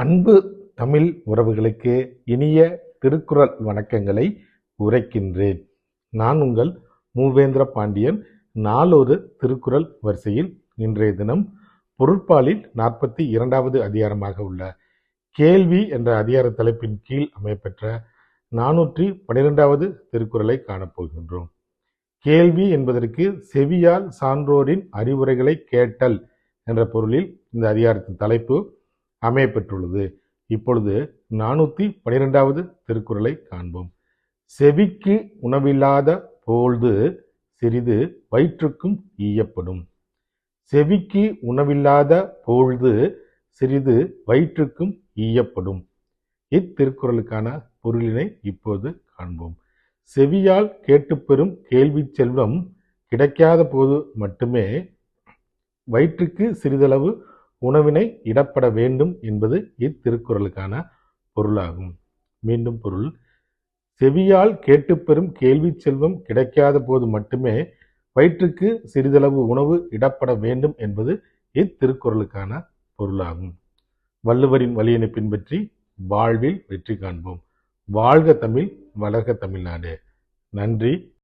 அன்பு தமிழ் உறவுகளுக்கு இனிய திருக்குறள் வணக்கங்களை உரைக்கின்றேன். நான் உங்கள் மூவேந்திர பாண்டியன். நாளொரு திருக்குறள் வரிசையில் இன்றைய தினம் பொருட்பாலில் நாற்பத்தி இரண்டாவது அதிகாரமாக உள்ள கேள்வி என்ற அதிகார தலைப்பின் கீழ் அமையப்பெற்ற நானூற்றி பனிரெண்டாவது திருக்குறளை காணப்போகின்றோம். கேள்வி என்பதற்கு செவியால் சான்றோரின் அறிவுரைகளை கேட்டல் என்ற பொருளில் இந்த அதிகாரத்தின் தலைப்பு அமையப்பெற்றுள்ளது. இப்பொழுது நானூற்றி பனிரெண்டாவது திருக்குறளை காண்போம். செவிக்கு உணவில்லாத பொழுது சிறிது வயிற்றுக்கும் ஈயப்படும். செவிக்கு உணவில்லாத பொழுது சிறிது வயிற்றுக்கும் ஈயப்படும். இத்திருக்குறளுக்கான பொருளினை இப்போது காண்போம். செவியால் கேட்டுப்பெறும் கேள்வி செல்வம் கிடைக்காத போது மட்டுமே வயிற்றுக்கு சிறிதளவு உணவினை இடப்பட வேண்டும் என்பது இத்திருக்குறளுக்கான பொருளாகும். மீண்டும் பொருள். செவியால் கேட்டுப்பெறும் கேள்வி செல்வம் கிடைக்காத போது மட்டுமே வயிற்றுக்கு சிறிதளவு உணவு இடப்பட வேண்டும் என்பது இத்திருக்குறளுக்கான பொருளாகும். வள்ளுவரின் வழியினை பின்பற்றி வாழ்வில் வெற்றி காண்போம். வாழ்க தமிழ் வளர்க தமிழ்நாடு. நன்றி.